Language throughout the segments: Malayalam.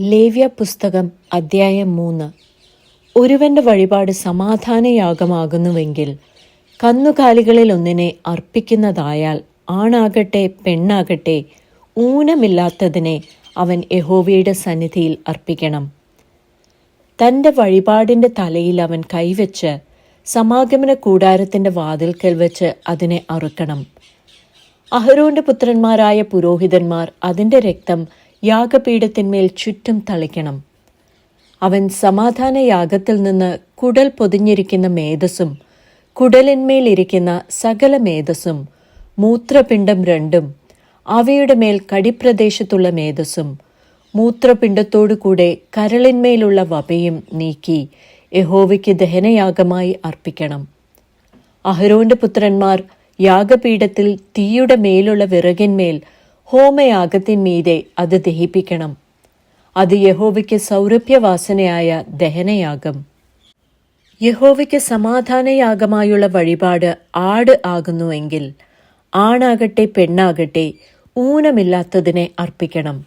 ലേവ്യ പുസ്തകം അദ്ധ്യായം മൂന്ന്. ഒരുവന്റെ വഴിപാട് സമാധാനയാഗമാകുന്നുവെങ്കിൽ കന്നുകാലികളിൽ ഒന്നിനെ അർപ്പിക്കുന്നതായാൽ ആണാകട്ടെ പെണ്ണാകട്ടെ ഊനമില്ലാത്തതിനെ അവൻ യഹോവയുടെ സന്നിധിയിൽ അർപ്പിക്കണം. തന്റെ വഴിപാടിന്റെ തലയിൽ അവൻ കൈവച്ച് സമാഗമന കൂടാരത്തിന്റെ വാതിൽക്കൽ വെച്ച് അതിനെ അറുക്കണം. അഹരോന്റെ പുത്രന്മാരായ പുരോഹിതന്മാർ അതിന്റെ രക്തം യാഗപീഠത്തിന്മേൽ ചുറ്റും തളിക്കണം. അവൻ സമാധാന യാഗത്തിൽ നിന്ന് കുടൽ പൊതിഞ്ഞിരിക്കുന്ന മേധസ്സും കുടലിന്മേലിരിക്കുന്ന സകല മേധസ്സും മൂത്രപിണ്ഡം രണ്ടും അവയുടെ മേൽ കടിപ്രദേശത്തുള്ള മേധസ്സും മൂത്രപിണ്ഡത്തോടുകൂടെ കരളിന്മേലുള്ള വപയും നീക്കി യഹോവയ്ക്ക് ദഹനയാഗമായി അർപ്പിക്കണം. അഹരോന്റെ പുത്രന്മാർ യാഗപീഠത്തിൽ തീയുടെ മേലുള്ള വിറകിന്മേൽ ഹോമയാഗത്തിന്മീതെ അത് ദഹിപ്പിക്കണം. അത് യഹോവയ്ക്ക് സൗരഭ്യവാസനയായ ദഹനയാഗം. യഹോവയ്ക്ക് സമാധാനയാഗമായുള്ള വഴിപാട് ആട് ആകുന്നുവെങ്കിൽ ആണാകട്ടെ പെണ്ണാകട്ടെ ഊനമില്ലാത്തതിനെ അർപ്പിക്കണം.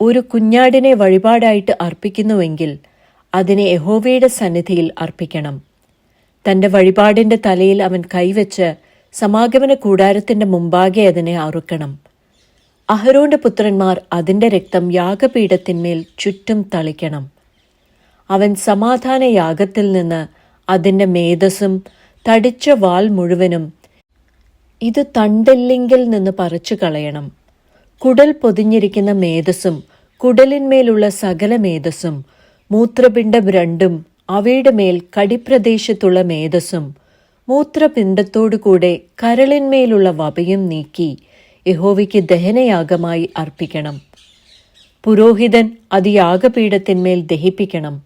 ഒരു കുഞ്ഞാടിനെ വഴിപാടായിട്ട് അർപ്പിക്കുന്നുവെങ്കിൽ അതിനെ യഹോവയുടെ സന്നിധിയിൽ അർപ്പിക്കണം. തന്റെ വഴിപാടിന്റെ തലയിൽ അവൻ കൈവച്ച് സമാഗമന കൂടാരത്തിന്റെ മുമ്പാകെ അതിനെ അറുക്കണം. അഹരോന്റെ പുത്രന്മാർ അതിന്റെ രക്തം യാഗപീഠത്തിന്മേൽ ചുറ്റും തളിക്കണം. അവൻ സമാധാന യാഗത്തിൽ നിന്ന് അതിന്റെ മേധസ്സും തടിച്ച വാൾ മുഴുവനും ഇത് തണ്ടല്ലെങ്കിൽ നിന്ന് പറിച്ചു കളയണം. കുടൽ പൊതിഞ്ഞിരിക്കുന്ന മേധസ്സും കുടലിന്മേലുള്ള സകല മേധസ്സും മൂത്രപിണ്ഡം രണ്ടും അവയുടെ മേൽ കടിപ്രദേശത്തുള്ള മേധസ്സും മൂത്രപിണ്ഡത്തോടുകൂടെ കരളിന്മേലുള്ള വപയും നീക്കി യഹോവയ്ക്ക് ദഹനയാഗമായി അർപ്പിക്കണം. പുരോഹിതൻ അത് യാഗപീഠത്തിന്മേൽ ദഹിപ്പിക്കണം.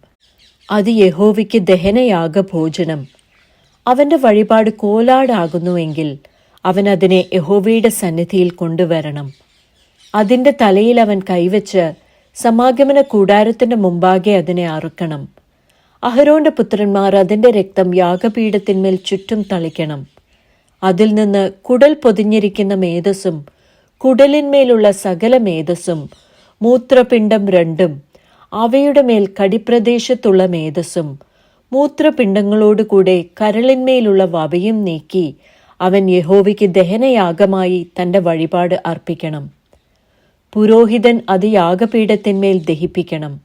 അത് യഹോവയ്ക്ക് ദഹനയാഗ ഭോജനം അവന്റെ വഴിപാട് കോലാടാകുന്നുവെങ്കിൽ അവൻ അതിനെ യഹോവയുടെ സന്നിധിയിൽ കൊണ്ടുവരണം. അതിന്റെ തലയിൽ അവൻ കൈവച്ച് സമാഗമന കൂടാരത്തിന്റെ മുമ്പാകെ അതിനെ അറുക്കണം. അഹരോന്റെ പുത്രന്മാർ അതിന്റെ രക്തം യാഗപീഠത്തിന്മേൽ ചുറ്റും തളിക്കണം. അതിൽ നിന്ന് കുടൽ പൊതിഞ്ഞിരിക്കുന്ന മേധസ്സും കുടലിന്മേലുള്ള സകല മേധസ്സും മൂത്രപിണ്ഡം രണ്ടും അവയുടെ മേൽ കടിപ്രദേശത്തുള്ള മേധസ്സും മൂത്രപിണ്ഡങ്ങളോടുകൂടെ കരളിന്മേലുള്ള വവയും നീക്കി അവൻ യഹോവയ്ക്ക് ദഹനയാഗമായി തന്റെ വഴിപാട് അർപ്പിക്കണം. പുരോഹിതൻ അത് യാഗപീഠത്തിന്മേൽ ദഹിപ്പിക്കണം.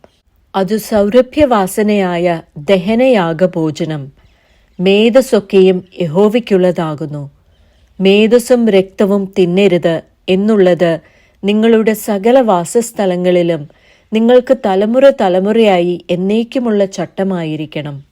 അത് സൗരഭ്യവാസനയായ ദഹനയാഗഭോജനം. മേധസ്സൊക്കെയും യഹോവയ്ക്കുള്ളതാകുന്നു. മേധസ്സും രക്തവും തിന്നരുത് എന്നുള്ളത് നിങ്ങളുടെ സകല വാസസ്ഥലങ്ങളിലും നിങ്ങൾക്ക് തലമുറ തലമുറയായി എന്നേക്കുമുള്ള ചട്ടമായിരിക്കണം.